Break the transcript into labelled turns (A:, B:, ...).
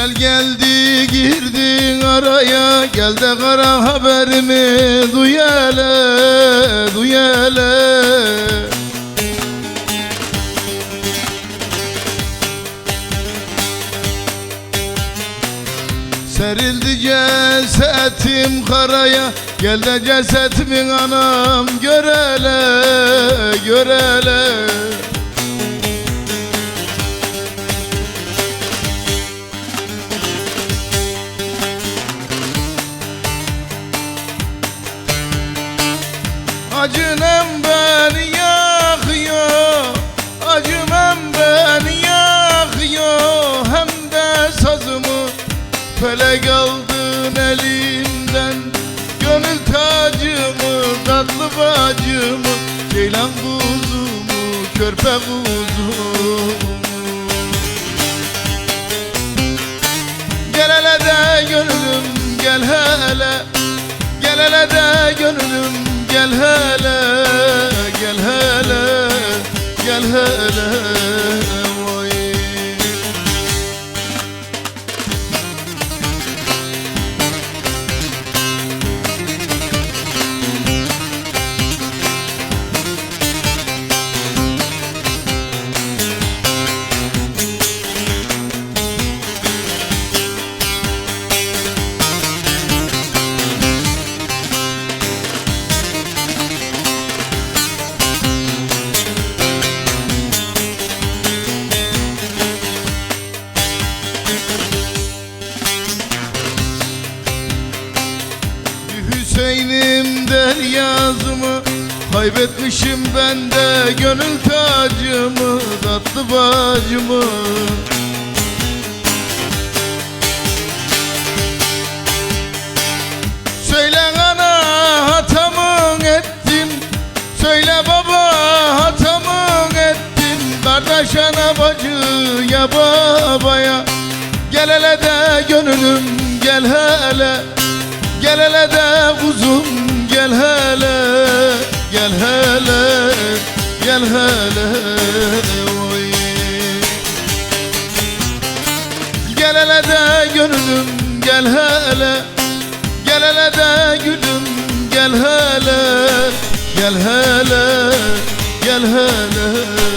A: Ecel geldi girdin araya. Gel de kara haberimi duy hele Serildi cesetim karaya. Gel de cesetimin anam görele görele Acınem beni yakıyor Acımem beni yakıyor. Hem de sazımı Felek aldın elimden Gönül tacımı Tatlı bacımı Ceylan kuzumu Körpe kuzumu Gel hele de gönlüm gel hele Gel hele de gönlüm hele Kaybetmişim ben de gönül tacımı Tatlı bacımı. Söyle ana hatamın ettim Söyle baba hatamın ettim Kardeş ana bacı ya babaya. Gel hele de gönlüm gel hele. Gel hele de kuzum gel hele Gel hele gel hele oy. Gel hele de gönlüm gel hele. Gel hele de gülüm gel hele. Gel hele gel hele